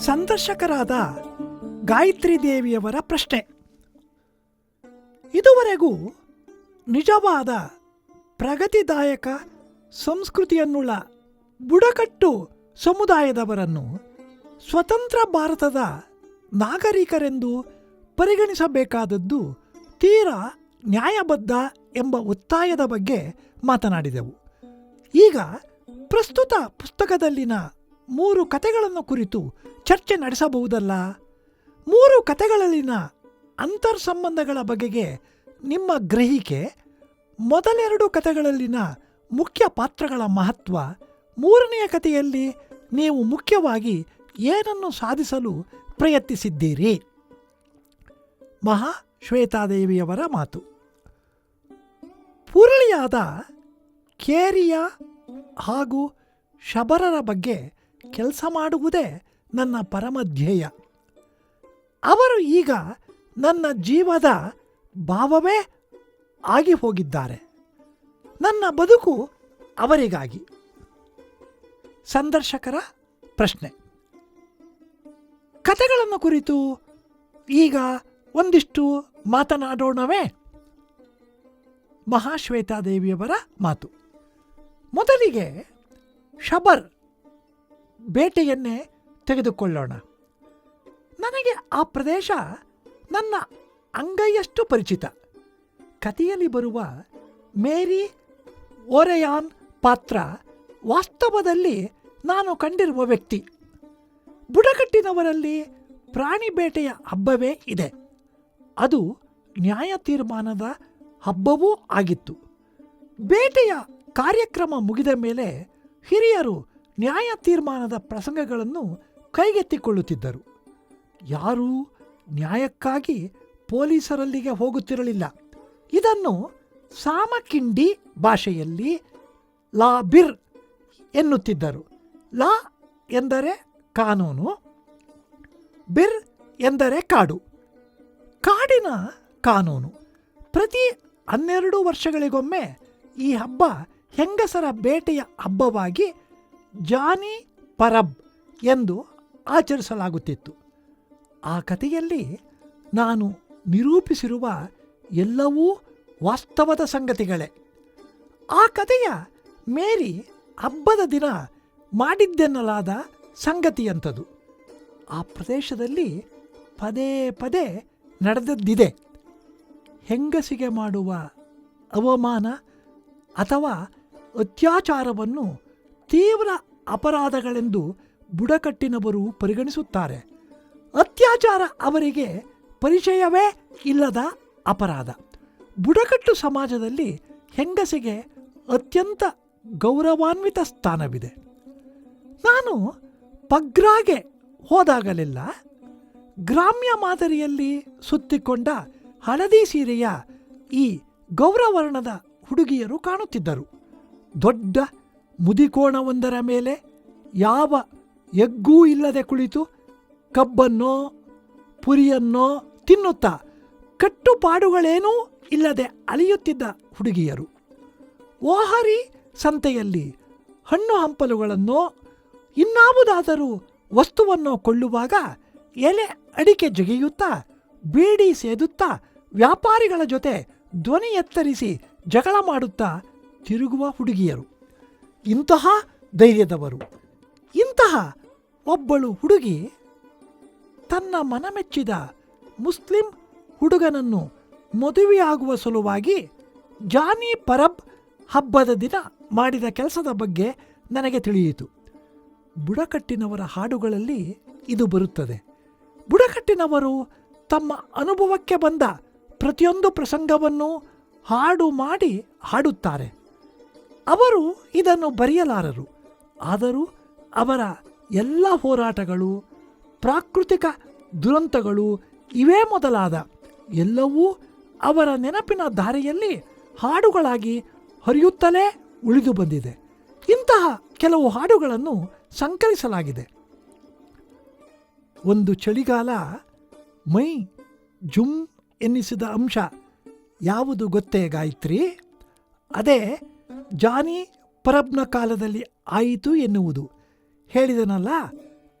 ಸಂದರ್ಶಕರಾದ ಗಾಯತ್ರಿ ದೇವಿಯವರ ಪ್ರಶ್ನೆ. ಇದುವರೆಗೂ ನಿಜವಾದ ಪ್ರಗತಿದಾಯಕ ಸಂಸ್ಕೃತಿಯನ್ನುಳ್ಳ ಬುಡಕಟ್ಟು ಸಮುದಾಯದವರನ್ನು ಸ್ವತಂತ್ರ ಭಾರತದ ನಾಗರಿಕರೆಂದು ಪರಿಗಣಿಸಬೇಕಾದದ್ದು ತೀರಾ ನ್ಯಾಯಬದ್ಧ ಎಂಬ ಒತ್ತಾಯದ ಬಗ್ಗೆ ಮಾತನಾಡಿದೆವು. ಈಗ ಪ್ರಸ್ತುತ ಪುಸ್ತಕದಲ್ಲಿನ ಮೂರು ಕತೆಗಳನ್ನು ಕುರಿತು ಚರ್ಚೆ ನಡೆಸಬಹುದಲ್ಲ? ಮೂರು ಕಥೆಗಳಲ್ಲಿನ ಅಂತರ್ಸಂಬಂಧಗಳ ಬಗೆಗೆ ನಿಮ್ಮ ಗ್ರಹಿಕೆ, ಮೊದಲೆರಡು ಕತೆಗಳಲ್ಲಿನ ಮುಖ್ಯ ಪಾತ್ರಗಳ ಮಹತ್ವ, ಮೂರನೆಯ ಕಥೆಯಲ್ಲಿ ನೀವು ಮುಖ್ಯವಾಗಿ ಏನನ್ನು ಸಾಧಿಸಲು ಪ್ರಯತ್ನಿಸಿದ್ದೀರಿ? ಮಹಾ ಶ್ವೇತಾದೇವಿಯವರ ಮಾತು. ಪುರಳಿಯಾದ ಕೇರಿಯ ಹಾಗೂ ಶಬರರ ಬಗ್ಗೆ ಕೆಲಸ ಮಾಡುವುದೇ ನನ್ನ ಪರಮ ಧ್ಯೇಯ. ಅವರು ಈಗ ನನ್ನ ಜೀವದ ಭಾವವೇ ಆಗಿ ಹೋಗಿದ್ದಾರೆ. ನನ್ನ ಬದುಕು ಅವರಿಗಾಗಿ. ಸಂದರ್ಶಕರ ಪ್ರಶ್ನೆ. ಕಥೆಗಳನ್ನು ಕುರಿತು ಈಗ ಒಂದಿಷ್ಟು ಮಾತನಾಡೋಣವೇ? ಮಹಾಶ್ವೇತಾದೇವಿಯವರ ಮಾತು. ಮೊದಲಿಗೆ ಶಬರ್ ಬೇಟೆಯನ್ನೇ ತೆಗೆದುಕೊಳ್ಳೋಣ. ನನಗೆ ಆ ಪ್ರದೇಶ ನನ್ನ ಅಂಗೈಯಷ್ಟು ಪರಿಚಿತ. ಕಥೆಯಲ್ಲಿ ಬರುವ ಮೇರಿ ಓರೆಯಾನ್ ಪಾತ್ರ ವಾಸ್ತವದಲ್ಲಿ ನಾನು ಕಂಡಿರುವ ವ್ಯಕ್ತಿ. ಬುಡಕಟ್ಟಿನವರಲ್ಲಿ ಪ್ರಾಣಿ ಬೇಟೆಯ ಹಬ್ಬವೇ ಇದೆ. ಅದು ನ್ಯಾಯ ತೀರ್ಮಾನದ ಹಬ್ಬವೂ ಆಗಿತ್ತು. ಬೇಟೆಯ ಕಾರ್ಯಕ್ರಮ ಮುಗಿದ ಮೇಲೆ ಹಿರಿಯರು ನ್ಯಾಯ ತೀರ್ಮಾನದ ಪ್ರಸಂಗಗಳನ್ನು ಕೈಗೆತ್ತಿಕೊಳ್ಳುತ್ತಿದ್ದರು. ಯಾರೂ ನ್ಯಾಯಕ್ಕಾಗಿ ಪೊಲೀಸರಲ್ಲಿಗೆ ಹೋಗುತ್ತಿರಲಿಲ್ಲ. ಇದನ್ನು ಸಾಮಕಿಂಡಿ ಭಾಷೆಯಲ್ಲಿ ಲಾ ಬಿರ್ ಎನ್ನುತ್ತಿದ್ದರು. ಲಾ ಎಂದರೆ ಕಾನೂನು, ಬಿರ್ ಎಂದರೆ ಕಾಡು. ಕಾಡಿನ ಕಾನೂನು. ಪ್ರತಿ ಹನ್ನೆರಡು ವರ್ಷಗಳಿಗೊಮ್ಮೆ ಈ ಹಬ್ಬ ಹೆಂಗಸರ ಬೇಟೆಯ ಹಬ್ಬವಾಗಿ ಜಾನಿ ಪರಬ್ ಎಂದು ಆಚರಿಸಲಾಗುತ್ತಿತ್ತು. ಆ ಕಥೆಯಲ್ಲಿ ನಾನು ನಿರೂಪಿಸಿರುವ ಎಲ್ಲವೂ ವಾಸ್ತವದ ಸಂಗತಿಗಳೇ. ಆ ಕಥೆಯ ಮೇರಿ ಹಬ್ಬದ ದಿನ ಮಾಡಿದ್ದೆನ್ನಲಾದ ಸಂಗತಿಯಂಥದು. ಆ ಪ್ರದೇಶದಲ್ಲಿ ಪದೇ ಪದೇ ನಡೆದದ್ದಿದೆ. ಹೆಂಗಸಿಗೆ ಮಾಡುವ ಅವಮಾನ ಅಥವಾ ಅತ್ಯಾಚಾರವನ್ನು ತೀವ್ರ ಅಪರಾಧಗಳೆಂದು ಬುಡಕಟ್ಟಿನವರು ಪರಿಗಣಿಸುತ್ತಾರೆ. ಅತ್ಯಾಚಾರ ಅವರಿಗೆ ಪರಿಚಯವೇ ಇಲ್ಲದ ಅಪರಾಧ. ಬುಡಕಟ್ಟು ಸಮಾಜದಲ್ಲಿ ಹೆಂಗಸಿಗೆ ಅತ್ಯಂತ ಗೌರವಾನ್ವಿತ ಸ್ಥಾನವಿದೆ. ನಾನು ಪಗ್ರಾಗೆ ಹೋದಾಗಲೆಲ್ಲ ಗ್ರಾಮ್ಯ ಮಾದರಿಯಲ್ಲಿ ಸುತ್ತಿಕೊಂಡ ಹಳದಿ ಸೀರೆಯ ಈ ಗೌರವರ್ಣದ ಹುಡುಗಿಯರು ಕಾಣುತ್ತಿದ್ದರು. ದೊಡ್ಡ ಮುದಿಕೋಣವೊಂದರ ಮೇಲೆ ಯಾವ ಎಗ್ಗೂ ಇಲ್ಲದೆ ಕುಳಿತು ಕಬ್ಬನ್ನೋ, ಪುರಿಯನ್ನೋ ತಿನ್ನುತ್ತಾ ಕಟ್ಟುಪಾಡುಗಳೇನೂ ಇಲ್ಲದೆ ಅಲಿಯುತ್ತಿದ್ದ ಹುಡುಗಿಯರು. ಓಹರಿ ಸಂತೆಯಲ್ಲಿ ಹಣ್ಣು ಹಂಪಲುಗಳನ್ನೋ, ಇನ್ನಾವುದಾದರೂ ವಸ್ತುವನ್ನು ಕೊಳ್ಳುವಾಗ ಎಲೆ ಅಡಿಕೆ ಜಗಿಯುತ್ತಾ, ಬೀಡಿ ಸೇದುತ್ತಾ, ವ್ಯಾಪಾರಿಗಳ ಜೊತೆ ಧ್ವನಿ ಎತ್ತರಿಸಿ ಜಗಳ ಮಾಡುತ್ತಾ ತಿರುಗುವ ಹುಡುಗಿಯರು. ಇಂತಹ ಧೈರ್ಯದವರು, ಇಂತಹ ಒಬ್ಬಳು ಹುಡುಗಿ ತನ್ನ ಮನಮೆಚ್ಚಿದ ಮುಸ್ಲಿಂ ಹುಡುಗನನ್ನು ಮದುವೆಯಾಗುವ ಸಲುವಾಗಿ ಜಾನಿ ಪರಬ್ ಹಬ್ಬದ ದಿನ ಮಾಡಿದ ಕೆಲಸದ ಬಗ್ಗೆ ನನಗೆ ತಿಳಿಯಿತು. ಬುಡಕಟ್ಟಿನವರ ಹಾಡುಗಳಲ್ಲಿ ಇದು ಬರುತ್ತದೆ. ಬುಡಕಟ್ಟಿನವರು ತಮ್ಮ ಅನುಭವಕ್ಕೆ ಬಂದ ಪ್ರತಿಯೊಂದು ಪ್ರಸಂಗವನ್ನು ಹಾಡು ಮಾಡಿ ಹಾಡುತ್ತಾರೆ. ಅವರು ಇದನ್ನು ಬರೆಯಲಾರರು. ಆದರೂ ಅವರ ಎಲ್ಲ ಹೋರಾಟಗಳು, ಪ್ರಾಕೃತಿಕ ದುರಂತಗಳು ಇವೇ ಮೊದಲಾದ ಎಲ್ಲವೂ ಅವರ ನೆನಪಿನ ದಾರಿಯಲ್ಲಿ ಹಾಡುಗಳಾಗಿ ಹರಿಯುತ್ತಲೇ ಉಳಿದು ಬಂದಿದೆ. ಇಂತಹ ಕೆಲವು ಹಾಡುಗಳನ್ನು ಸಂಕಲಿಸಲಾಗಿದೆ. ಒಂದು ಚಳಿಗಾಲ ಮೈ ಜುಮ್ ಎನ್ನಿಸಿದ ಅಂಶ ಯಾವುದು ಗೊತ್ತೇ ಗಾಯತ್ರಿ? ಅದೇ ಜಾನಿ ಪರಬ್ನ ಕಾಲದಲ್ಲಿ ಆಯಿತು ಎನ್ನುವುದು. ಹೇಳಿದನಲ್ಲ,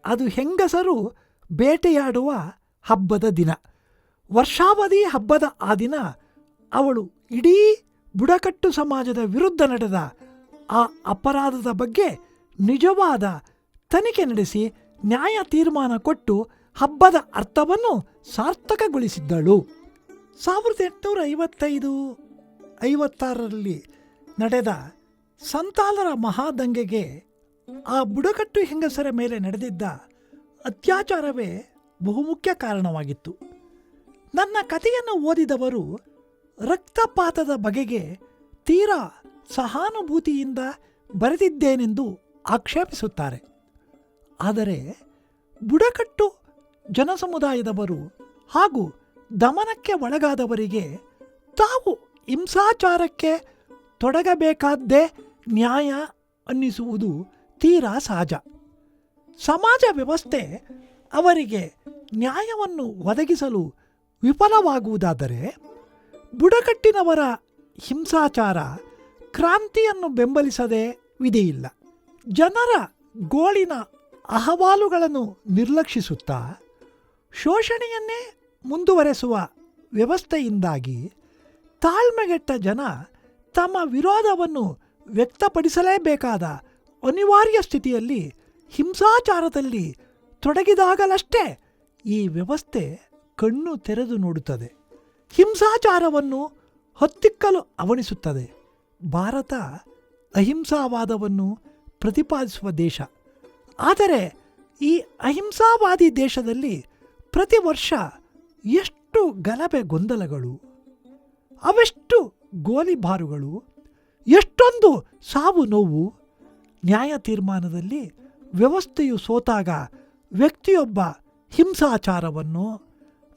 ಅದು ಹೆಂಗಸರು ಬೇಟೆಯಾಡುವ ಹಬ್ಬದ ದಿನ. ವರ್ಷಾವಧಿ ಹಬ್ಬದ ಆ ದಿನ ಅವಳು ಇಡೀ ಬುಡಕಟ್ಟು ಸಮಾಜದ ವಿರುದ್ಧ ನಡೆದ ಆ ಅಪರಾಧದ ಬಗ್ಗೆ ನಿಜವಾದ ತನಿಖೆ ನಡೆಸಿ ನ್ಯಾಯ ತೀರ್ಮಾನ ಕೊಟ್ಟು ಹಬ್ಬದ ಅರ್ಥವನ್ನು ಸಾರ್ಥಕಗೊಳಿಸಿದ್ದಳು. ಸಾವಿರದ ಎಂಟುನೂರ ಐವತ್ತೈದು, ಐವತ್ತಾರರಲ್ಲಿ ನಡೆದ ಸಂತಾಲರ ಮಹಾದಂಗೆಗೆ ಆ ಬುಡಕಟ್ಟು ಹೆಂಗಸರ ಮೇಲೆ ನಡೆದಿದ್ದ ಅತ್ಯಾಚಾರವೇ ಬಹುಮುಖ್ಯ ಕಾರಣವಾಗಿತ್ತು. ನನ್ನ ಕಥೆಯನ್ನು ಓದಿದವರು ರಕ್ತಪಾತದ ಬಗೆಗೆ ತೀರಾ ಸಹಾನುಭೂತಿಯಿಂದ ಬರೆದಿದ್ದೇನೆಂದು ಆಕ್ಷೇಪಿಸುತ್ತಾರೆ. ಆದರೆ ಬುಡಕಟ್ಟು ಜನಸಮುದಾಯದವರು ಹಾಗೂ ದಮನಕ್ಕೆ ಒಳಗಾದವರಿಗೆ ತಾವು ಹಿಂಸಾಚಾರಕ್ಕೆ ತೊಡಗಬೇಕಾದ್ದೇ ನ್ಯಾಯ ಅನ್ನಿಸುವುದು ತೀರಾ ಸಹಜ. ಸಮಾಜ ವ್ಯವಸ್ಥೆ ಅವರಿಗೆ ನ್ಯಾಯವನ್ನು ಒದಗಿಸಲು ವಿಫಲವಾಗುವುದಾದರೆ ಬುಡಕಟ್ಟಿನವರ ಹಿಂಸಾಚಾರ ಕ್ರಾಂತಿಯನ್ನು ಬೆಂಬಲಿಸದೆ ವಿಧಿಯಿಲ್ಲ. ಜನರ ಗೋಳಿನ ಅಹವಾಲುಗಳನ್ನು ನಿರ್ಲಕ್ಷಿಸುತ್ತಾ ಶೋಷಣೆಯನ್ನೇ ಮುಂದುವರೆಸುವ ವ್ಯವಸ್ಥೆಯಿಂದಾಗಿ ತಾಳ್ಮೆಗೆಟ್ಟ ಜನ ತಮ್ಮ ವಿರೋಧವನ್ನು ವ್ಯಕ್ತಪಡಿಸಲೇಬೇಕಾದ ಅನಿವಾರ್ಯ ಸ್ಥಿತಿಯಲ್ಲಿ ಹಿಂಸಾಚಾರದಲ್ಲಿ ತೊಡಗಿದಾಗಲಷ್ಟೇ ಈ ವ್ಯವಸ್ಥೆ ಕಣ್ಣು ತೆರೆದು ನೋಡುತ್ತದೆ. ಹಿಂಸಾಚಾರವನ್ನು ಹೊತ್ತಿಕ್ಕಲು ಅವಣಿಸುತ್ತದೆ. ಭಾರತ ಅಹಿಂಸಾವಾದವನ್ನು ಪ್ರತಿಪಾದಿಸುವ ದೇಶ. ಆದರೆ ಈ ಅಹಿಂಸಾವಾದಿ ದೇಶದಲ್ಲಿ ಪ್ರತಿ ವರ್ಷ ಎಷ್ಟು ಗಲಭೆ ಗೊಂದಲಗಳು, ಅವೆಷ್ಟು ಗೋಲಿಬಾರುಗಳು, ಎಷ್ಟೊಂದು ಸಾವು ನೋವು, ನ್ಯಾಯ ತೀರ್ಮಾನದಲ್ಲಿ ವ್ಯವಸ್ಥೆಯು ಸೋತಾಗ ವ್ಯಕ್ತಿಯೊಬ್ಬ ಹಿಂಸಾಚಾರವನ್ನು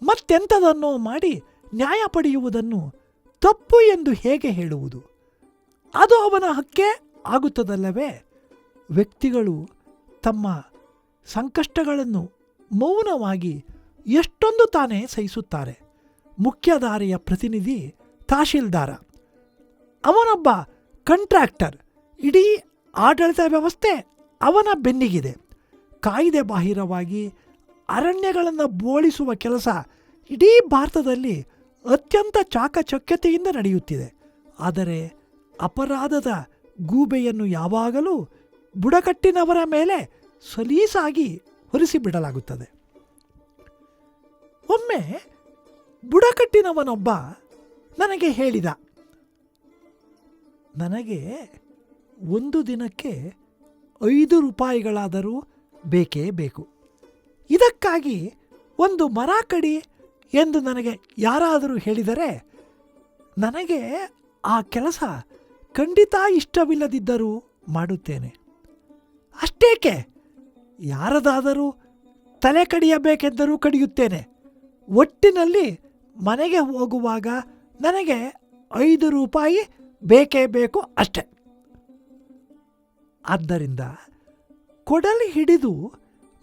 ಮತ್ತೆಂಥದನ್ನೋ ಮಾಡಿ ನ್ಯಾಯ ಪಡೆಯುವುದನ್ನು ತಪ್ಪು ಎಂದು ಹೇಗೆ ಹೇಳುವುದು? ಅದು ಅವನ ಹಕ್ಕೇ ಆಗುತ್ತದಲ್ಲವೇ? ವ್ಯಕ್ತಿಗಳು ತಮ್ಮ ಸಂಕಷ್ಟಗಳನ್ನು ಮೌನವಾಗಿ ಎಷ್ಟೊಂದು ತಾನೇ ಸಹಿಸುತ್ತಾರೆ. ಮುಖ್ಯಧಾರೆಯ ಪ್ರತಿನಿಧಿ ತಹಶೀಲ್ದಾರ. ಅವನೊಬ್ಬ ಕಂಟ್ರಾಕ್ಟರ್ ಇಡೀ ಆಡಳಿತ ವ್ಯವಸ್ಥೆ ಅವನ ಬೆನ್ನಿಗಿದೆ. ಕಾಯ್ದೆ ಬಾಹಿರವಾಗಿ ಅರಣ್ಯಗಳನ್ನು ಬೋಳಿಸುವ ಕೆಲಸ ಇಡೀ ಭಾರತದಲ್ಲಿ ಅತ್ಯಂತ ಚಾಕಚಕ್ಯತೆಯಿಂದ ನಡೆಯುತ್ತಿದೆ. ಆದರೆ ಅಪರಾಧದ ಗೂಬೆಯನ್ನು ಯಾವಾಗಲೂ ಬುಡಕಟ್ಟಿನವರ ಮೇಲೆ ಸಲೀಸಾಗಿ ಹೊರಿಸಿಬಿಡಲಾಗುತ್ತದೆ. ಒಮ್ಮೆ ಬುಡಕಟ್ಟಿನವನೊಬ್ಬ ನನಗೆ ಹೇಳಿದ. ನನಗೆ ಒಂದು ದಿನಕ್ಕೆ ಐದು ರೂಪಾಯಿಗಳಾದರೂ ಬೇಕೇ ಬೇಕು. ಇದಕ್ಕಾಗಿ ಒಂದು ಮರ ಕಡಿ ಎಂದು ನನಗೆ ಯಾರಾದರೂ ಹೇಳಿದರೆ ನನಗೆ ಆ ಕೆಲಸ ಖಂಡಿತ ಇಷ್ಟವಿಲ್ಲದಿದ್ದರೂ ಮಾಡುತ್ತೇನೆ. ಅಷ್ಟೇಕೆ? ಯಾರದಾದರೂ ತಲೆ ಕಡಿಯಬೇಕೆಂದರೂ ಕಡಿಯುತ್ತೇನೆ. ಒಟ್ಟಿನಲ್ಲಿ ಮನೆಗೆ ಹೋಗುವಾಗ ನನಗೆ ಐದು ರೂಪಾಯಿ ಬೇಕೇ ಬೇಕು ಅಷ್ಟೆ. ಆದ್ದರಿಂದ ಕೊಡಲಿ ಹಿಡಿದು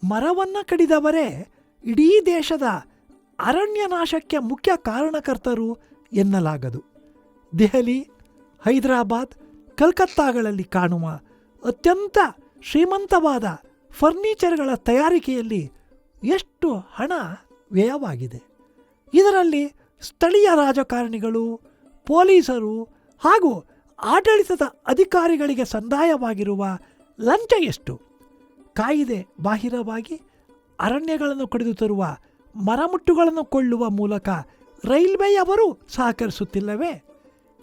ಮರವನ್ನು ಕಡಿದವರೇ ಇಡೀ ದೇಶದ ಅರಣ್ಯ ನಾಶಕ್ಕೆ ಮುಖ್ಯ ಕಾರಣಕರ್ತರು ಎನ್ನಲಾಗದು. ದೆಹಲಿ, ಹೈದರಾಬಾದ್, ಕಲ್ಕತ್ತಾಗಳಲ್ಲಿ ಕಾಣುವ ಅತ್ಯಂತ ಶ್ರೀಮಂತವಾದ ಫರ್ನಿಚರ್ಗಳ ತಯಾರಿಕೆಯಲ್ಲಿ ಎಷ್ಟು ಹಣ ವ್ಯಯವಾಗಿದೆ. ಇದರಲ್ಲಿ ಸ್ಥಳೀಯ ರಾಜಕಾರಣಿಗಳು, ಪೊಲೀಸರು ಹಾಗೂ ಆಡಳಿತದ ಅಧಿಕಾರಿಗಳಿಗೆ ಸಂದಾಯವಾಗಿರುವ ಲಂಚ ಎಷ್ಟು? ಕಾಯಿದೆ ಬಾಹಿರವಾಗಿ ಅರಣ್ಯಗಳನ್ನು ಕಡಿದು ತರುವ ಮರಮುಟ್ಟುಗಳನ್ನು ಕೊಳ್ಳುವ ಮೂಲಕ ರೈಲ್ವೆಯವರು ಸಹಕರಿಸುತ್ತಿಲ್ಲವೇ?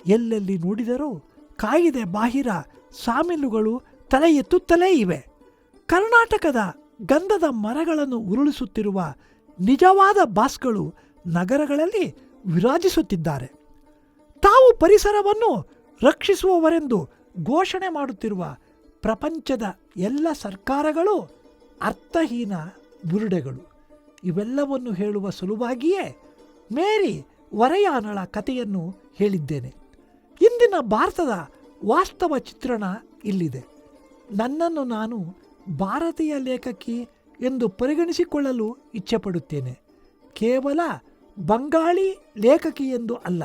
ಎಲ್ಲೆಲ್ಲಿ ನೋಡಿದರೂ ಕಾಯಿದೆ ಬಾಹಿರ ಸಾಮಿಲುಗಳು ತಲೆ ಎತ್ತುತ್ತಲೇ ಇವೆ. ಕರ್ನಾಟಕದ ಗಂಧದ ಮರಗಳನ್ನು ಉರುಳಿಸುತ್ತಿರುವ ನಿಜವಾದ ಬಾಸ್ಗಳು ನಗರಗಳಲ್ಲಿ ವಿರಾಜಿಸುತ್ತಿದ್ದಾರೆ. ತಾವು ಪರಿಸರವನ್ನು ರಕ್ಷಿಸುವವರೆಂದು ಘೋಷಣೆ ಮಾಡುತ್ತಿರುವ ಪ್ರಪಂಚದ ಎಲ್ಲ ಸರ್ಕಾರಗಳು ಅರ್ಥಹೀನ ಬುರುಡೆಗಳು. ಇವೆಲ್ಲವನ್ನು ಹೇಳುವ ಸಲುವಾಗಿಯೇ ಮೇರಿ ವರಯಾನಳ ಕಥೆಯನ್ನು ಹೇಳಿದ್ದೇನೆ. ಇಂದಿನ ಭಾರತದ ವಾಸ್ತವ ಚಿತ್ರಣ ಇಲ್ಲಿದೆ. ನನ್ನನ್ನು ನಾನು ಭಾರತೀಯ ಲೇಖಕಿ ಎಂದು ಪರಿಗಣಿಸಿಕೊಳ್ಳಲು ಇಚ್ಛೆಪಡುತ್ತೇನೆ. ಕೇವಲ ಬಂಗಾಳಿ ಲೇಖಕಿ ಎಂದು ಅಲ್ಲ,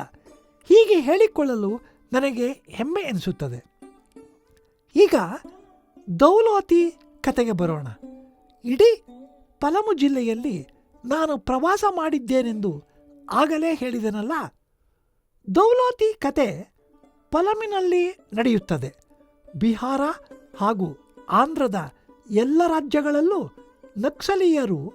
ಹೀಗೆ ಹೇಳಿಕೊಳ್ಳಲು ನನಗೆ ಹೆಮ್ಮೆ ಎನಿಸುತ್ತದೆ. ಈಗ ದೌಲೋತಿ ಕತೆಗೆ ಬರೋಣ. ಇಡೀ ಪಲಮು ಜಿಲ್ಲೆಯಲ್ಲಿ ನಾನು ಪ್ರವಾಸ ಮಾಡಿದ್ದೇನೆಂದು ಆಗಲೇ ಹೇಳಿದೆನಲ್ಲ, ದೌಲೋತಿ ಕತೆ ಪಲಮಿನಲ್ಲಿ ನಡೆಯುತ್ತದೆ. ಬಿಹಾರ ಹಾಗೂ ಆಂಧ್ರದ ಎಲ್ಲ ರಾಜ್ಯಗಳಲ್ಲೂ ನಕ್ಸಲೀಯರು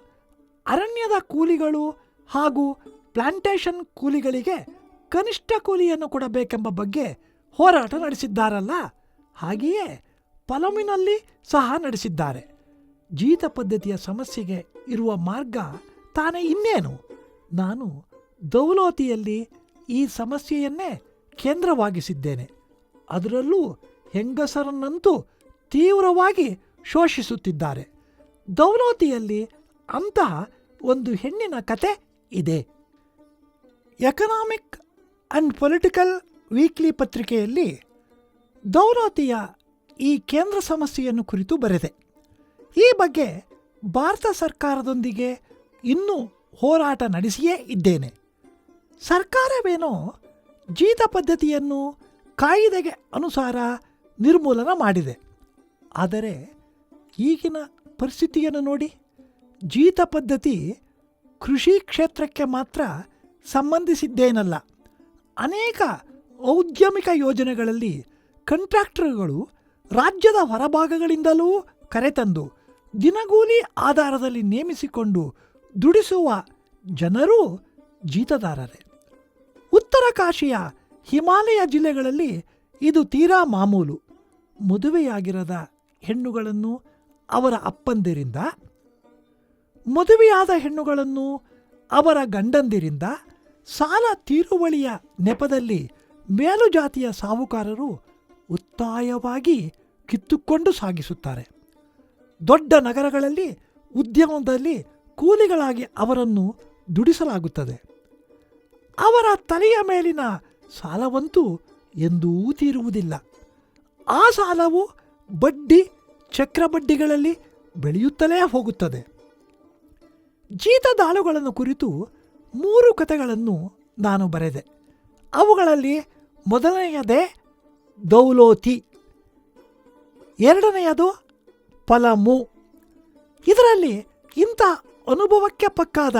ಅರಣ್ಯದ ಕೂಲಿಗಳು ಹಾಗೂ ಪ್ಲಾಂಟೇಶನ್ ಕೂಲಿಗಳಿಗೆ ಕನಿಷ್ಠ ಕೂಲಿಯನ್ನು ಕೊಡಬೇಕೆಂಬ ಬಗ್ಗೆ ಹೋರಾಟ ನಡೆಸಿದ್ದಾರಲ್ಲ? ಹಾಗೆಯೇ ಪಲಮಿನಲ್ಲಿ ಸಹ ನಡೆಸಿದ್ದಾರೆ. ಜೀತ ಪದ್ಧತಿಯ ಸಮಸ್ಯೆಗೆ ಇರುವ ಮಾರ್ಗ ತಾನೇ ಇನ್ನೇನು? ನಾನು ದೌಲೋತಿಯಲ್ಲಿ ಈ ಸಮಸ್ಯೆಯನ್ನೇ ಕೇಂದ್ರವಾಗಿಸಿದ್ದೇನೆ. ಅದರಲ್ಲೂ ಹೆಂಗಸರನ್ನಂತೂ ತೀವ್ರವಾಗಿ ಶೋಷಿಸುತ್ತಿದ್ದಾರೆ. ದೌಲೋತಿಯಲ್ಲಿ ಅಂತಹ ಒಂದು ಹೆಣ್ಣಿನ ಕತೆ ಇದೆ. ಎಕನಾಮಿಕ್ ಅಂಡ್ ಪೊಲಿಟಿಕಲ್ ವೀಕ್ಲಿ ಪತ್ರಿಕೆಯಲ್ಲಿ ದೌರಾತಿಯ ಈ ಕೇಂದ್ರ ಸಮಸ್ಯೆಯನ್ನು ಕುರಿತು ಬರೆದೆ. ಈ ಬಗ್ಗೆ ಭಾರತ ಸರ್ಕಾರದೊಂದಿಗೆ ಇನ್ನೂ ಹೋರಾಟ ನಡೆಸಿಯೇ ಇದ್ದೇನೆ. ಸರ್ಕಾರವೇನೋ ಜೀತ ಪದ್ಧತಿಯನ್ನು ಕಾಯಿದೆಗೆ ಅನುಸಾರ ನಿರ್ಮೂಲನ ಮಾಡಿದೆ. ಆದರೆ ಈಗಿನ ಪರಿಸ್ಥಿತಿಯನ್ನು ನೋಡಿ ಜೀತ ಪದ್ಧತಿ ಕೃಷಿ ಕ್ಷೇತ್ರಕ್ಕೆ ಮಾತ್ರ ಸಂಬಂಧಿಸಿದ್ದೇನಲ್ಲ. ಅನೇಕ ಔದ್ಯಮಿಕ ಯೋಜನೆಗಳಲ್ಲಿ ಕಂಟ್ರಾಕ್ಟರ್ಗಳು ರಾಜ್ಯದ ಹೊರಭಾಗಗಳಿಂದಲೂ ಕರೆತಂದು ದಿನಗೂಲಿ ಆಧಾರದಲ್ಲಿ ನೇಮಿಸಿಕೊಂಡು ದುಡಿಸುವ ಜನರೂ ಜೀತದಾರರೇ. ಉತ್ತರ ಕಾಶಿಯ ಹಿಮಾಲಯ ಜಿಲ್ಲೆಗಳಲ್ಲಿ ಇದು ತೀರಾ ಮಾಮೂಲು. ಮದುವೆಯಾಗಿರದ ಹೆಣ್ಣುಗಳನ್ನು ಅವರ ಅಪ್ಪಂದಿರಿಂದ ಮದುವೆಯಾದ ಹೆಣ್ಣುಗಳನ್ನು ಅವರ ಗಂಡಂದಿರಿಂದ ಸಾಲ ತೀರುವಳಿಯ ನೆಪದಲ್ಲಿ ಮೇಲುಜಾತಿಯ ಸಾಹುಕಾರರು ಒತ್ತಾಯವಾಗಿ ಕಿತ್ತುಕೊಂಡು ಸಾಗಿಸುತ್ತಾರೆ. ದೊಡ್ಡ ನಗರಗಳಲ್ಲಿ, ಉದ್ಯಮದಲ್ಲಿ ಕೂಲಿಗಳಾಗಿ ಅವರನ್ನು ದುಡಿಸಲಾಗುತ್ತದೆ. ಅವರ ತಲೆಯ ಮೇಲಿನ ಸಾಲವಂತೂ ಎಂದೂ ತೀರುವುದಿಲ್ಲ. ಆ ಸಾಲವು ಬಡ್ಡಿ, ಚಕ್ರಬಡ್ಡಿಗಳಲ್ಲಿ ಬೆಳೆಯುತ್ತಲೇ ಹೋಗುತ್ತದೆ. ಜೀತದಾಳುಗಳನ್ನು ಕುರಿತು ಮೂರು ಕಥೆಗಳನ್ನು ನಾನು ಬರೆದೆ. ಅವುಗಳಲ್ಲಿ ಮೊದಲನೆಯದೇ ದೌಲೋತಿ, ಎರಡನೆಯದು ಪಲಮು ಇದರಲ್ಲಿ ಇಂಥ ಅನುಭವಕ್ಕೆ ಪಕ್ಕಾದ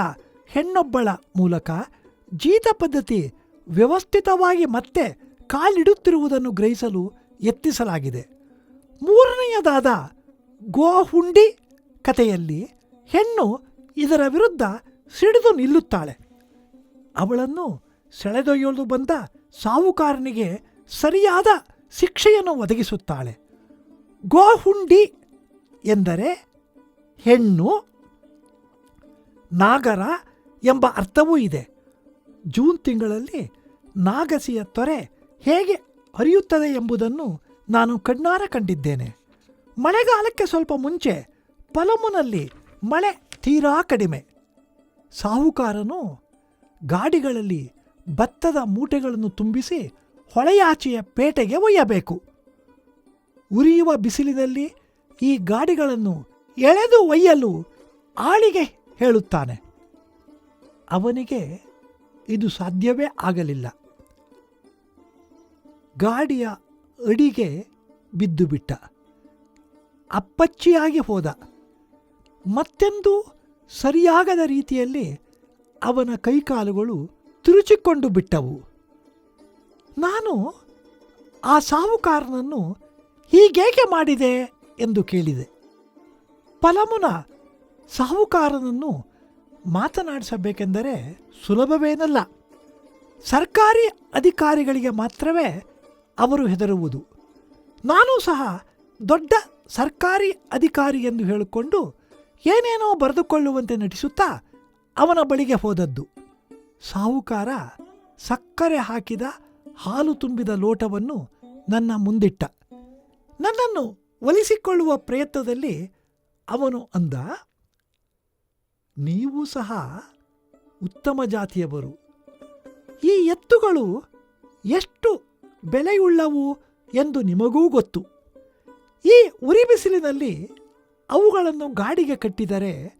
ಹೆಣ್ಣೊಬ್ಬಳ ಮೂಲಕ ಜೀತ ಪದ್ಧತಿ ವ್ಯವಸ್ಥಿತವಾಗಿ ಮತ್ತೆ ಕಾಲಿಡುತ್ತಿರುವುದನ್ನು ಗ್ರಹಿಸಲು ಯತ್ನಿಸಲಾಗಿದೆ. ಮೂರನೆಯದಾದ ಗೋಹುಂಡಿ ಕಥೆಯಲ್ಲಿ ಹೆಣ್ಣು ಇದರ ವಿರುದ್ಧ ಸಿಡಿದು ನಿಲ್ಲುತ್ತಾಳೆ. ಅವಳನ್ನು ಸೆಳೆದೊಯ್ಯಲು ಬಂದ ಸಾವುಕಾರನಿಗೆ ಸರಿಯಾದ ಶಿಕ್ಷೆಯನ್ನು ಒದಗಿಸುತ್ತಾಳೆ. ಗೋಹುಂಡಿ ಎಂದರೆ ಹೆಣ್ಣು, ನಾಗರ ಎಂಬ ಅರ್ಥವೂ ಇದೆ. ಜೂನ್ ತಿಂಗಳಲ್ಲಿ ನಾಗಸಿಯ ತೊರೆ ಹೇಗೆ ಹರಿಯುತ್ತದೆ ಎಂಬುದನ್ನು ನಾನು ಕಣ್ಣಾರ ಕಂಡಿದ್ದೇನೆ. ಮಳೆಗಾಲಕ್ಕೆ ಸ್ವಲ್ಪ ಮುಂಚೆ ಪಲಮುನಲ್ಲಿ ಮಳೆ ತೀರಾ ಕಡಿಮೆ. ಸಾಹುಕಾರನು ಗಾಡಿಗಳಲ್ಲಿ ಭತ್ತದ ಮೂಟೆಗಳನ್ನು ತುಂಬಿಸಿ ಹೊಳೆಯಾಚೆಯ ಪೇಟೆಗೆ ಒಯ್ಯಬೇಕು. ಉರಿಯುವ ಬಿಸಿಲಿನಲ್ಲಿ ಈ ಗಾಡಿಗಳನ್ನು ಎಳೆದು ಒಯ್ಯಲು ಆಳಿಗೆ ಹೇಳುತ್ತಾನೆ. ಅವನಿಗೆ ಇದು ಸಾಧ್ಯವೇ ಆಗಲಿಲ್ಲ. ಗಾಡಿಯ ಅಡಿಗೆ ಬಿದ್ದುಬಿಟ್ಟ. ಅಪ್ಪಚ್ಚಿಯಾಗಿ ಹೋದ. ಮತ್ತೆಂದೂ ಸರಿಯಾಗದ ರೀತಿಯಲ್ಲಿ ಅವನ ಕೈಕಾಲುಗಳು ತಿರುಚಿಕೊಂಡು ಬಿಟ್ಟವು. ನಾನು ಆ ಸಾಹುಕಾರನನ್ನು ಹೀಗೇಕೆ ಮಾಡಿದೆ ಎಂದು ಕೇಳಿದೆ. ಫಲಮುನ ಸಾಹುಕಾರನನ್ನು ಮಾತನಾಡಿಸಬೇಕೆಂದರೆ ಸುಲಭವೇನಲ್ಲ. ಸರ್ಕಾರಿ ಅಧಿಕಾರಿಗಳಿಗೆ ಮಾತ್ರವೇ ಅವರು ಹೆದರುವುದು. ನಾನು ಸಹ ದೊಡ್ಡ ಸರ್ಕಾರಿ ಅಧಿಕಾರಿ ಎಂದು ಹೇಳಿಕೊಂಡು ಏನೇನೋ ಬರೆದುಕೊಳ್ಳುವಂತೆ ನಟಿಸುತ್ತಾ ಅವನ ಬಳಿಗೆ ಹೋದದ್ದು. ಸಾಹುಕಾರ ಸಕ್ಕರೆ ಹಾಕಿದ ಹಾಲು ತುಂಬಿದ ಲೋಟವನ್ನು ನನ್ನ ಮುಂದಿಟ್ಟ. ನನ್ನನ್ನು ಒಲಿಸಿಕೊಳ್ಳುವ ಪ್ರಯತ್ನದಲ್ಲಿ ಅವನು ಅಂದ, ನೀವು ಸಹ ಉತ್ತಮ ಜಾತಿಯವರು. ಈ ಎತ್ತುಗಳು ಎಷ್ಟು ಬೆಲೆಯುಳ್ಳವು ಎಂದು ನಿಮಗೂ ಗೊತ್ತು. ಈ ಉರಿ ಬಿಸಿಲಿನಲ್ಲಿ ಅವುಗಳನ್ನು ಗಾಡಿಗೆ ಕಟ್ಟಿದರೆ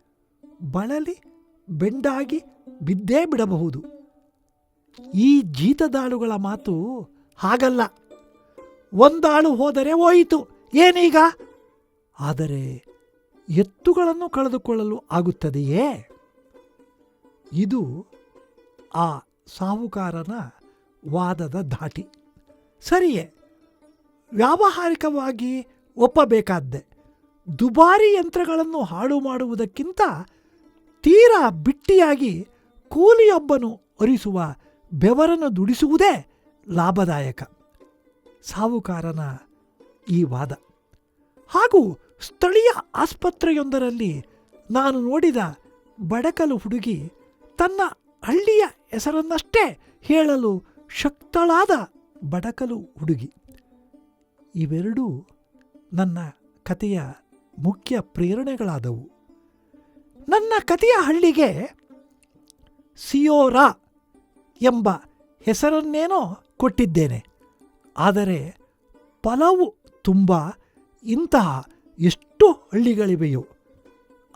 ಬಳಲಿ ಬೆಂಡಾಗಿ ಬಿದ್ದೇ ಬಿಡಬಹುದು. ಈ ಜೀತದಾಳುಗಳ ಮಾತು ಹಾಗಲ್ಲ. ಒಂದಾಳು ಹೋದರೆ ಹೋಯಿತು, ಏನೀಗ? ಆದರೆ ಎತ್ತುಗಳನ್ನು ಕಳೆದುಕೊಳ್ಳಲು ಆಗುತ್ತದೆಯೇ? ಇದು ಆ ಸಾಹುಕಾರನ ವಾದದ ಧಾಟಿ. ಸರಿಯೇ, ವ್ಯಾವಹಾರಿಕವಾಗಿ ಒಪ್ಪಬೇಕಾದ್ದೆ. ದುಬಾರಿ ಯಂತ್ರಗಳನ್ನು ಹಾಳು ಮಾಡುವುದಕ್ಕಿಂತ ತೀರಾ ಬಿಟ್ಟಿಯಾಗಿ ಕೂಲಿಯೊಬ್ಬನು ಒರಿಸುವ ಬೆವರನ್ನು ದುಡಿಸುವುದೇ ಲಾಭದಾಯಕ. ಸಾವುಕಾರನ ಈ ವಾದ. ಹಾಗೂ ಸ್ಥಳೀಯ ಆಸ್ಪತ್ರೆಯೊಂದರಲ್ಲಿ ನಾನು ನೋಡಿದ ಬಡಕಲು ಹುಡುಗಿ ತನ್ನ ಹಳ್ಳಿಯ ಹೆಸರನ್ನಷ್ಟೇ ಹೇಳಲು ಶಕ್ತಳಾದ ಬಡಕಲು ಹುಡುಗಿ. ಇವೆರಡೂ ನನ್ನ ಕಥೆಯ ಮುಖ್ಯ ಪ್ರೇರಣೆಗಳಾದವು. ನನ್ನ ಕಥೆಯ ಹಳ್ಳಿಗೆ ಸಿಯೋರಾ ಎಂಬ ಹೆಸರನ್ನೇನೋ ಕೊಟ್ಟಿದ್ದೇನೆ. ಆದರೆ ಫಲವು ತುಂಬ ಇಂತಹ ಎಷ್ಟು ಹಳ್ಳಿಗಳಿವೆಯೋ.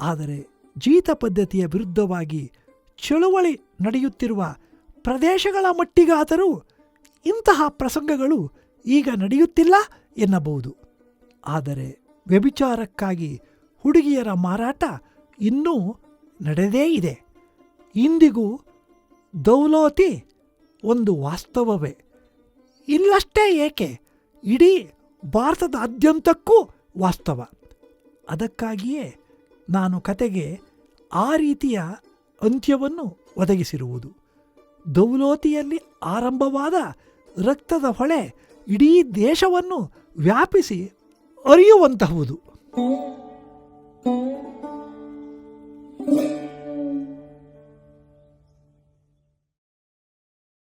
ಆದರೆ ಜೀತ ಪದ್ಧತಿಯ ವಿರುದ್ಧವಾಗಿ ಚಳುವಳಿ ನಡೆಯುತ್ತಿರುವ ಪ್ರದೇಶಗಳ ಮಟ್ಟಿಗಾದರೂ ಇಂತಹ ಪ್ರಸಂಗಗಳು ಈಗ ನಡೆಯುತ್ತಿಲ್ಲ ಎನ್ನಬಹುದು. ಆದರೆ ವ್ಯಭಿಚಾರಕ್ಕಾಗಿ ಹುಡುಗಿಯರ ಮಾರಾಟ ಇನ್ನೂ ನಡೆದೇ ಇದೆ. ಇಂದಿಗೂ ದೌಲೋತಿ ಒಂದು ವಾಸ್ತವವೇ. ಇಲ್ಲಷ್ಟೇ ಏಕೆ? ಇಡೀ ಭಾರತದಾದ್ಯಂತಕ್ಕೂ ವಾಸ್ತವ. ಅದಕ್ಕಾಗಿಯೇ ನಾನು ಕತೆಗೆ ಆ ರೀತಿಯ ಅಂತ್ಯವನ್ನು ಒದಗಿಸಿರುವುದು. ದೌಲೋತಿಯಲ್ಲಿ ಆರಂಭವಾದ ರಕ್ತದ ಹೊಳೆ ಇಡೀ ದೇಶವನ್ನು ವ್ಯಾಪಿಸಿ ಅರಿಯುವಂತಹುದು.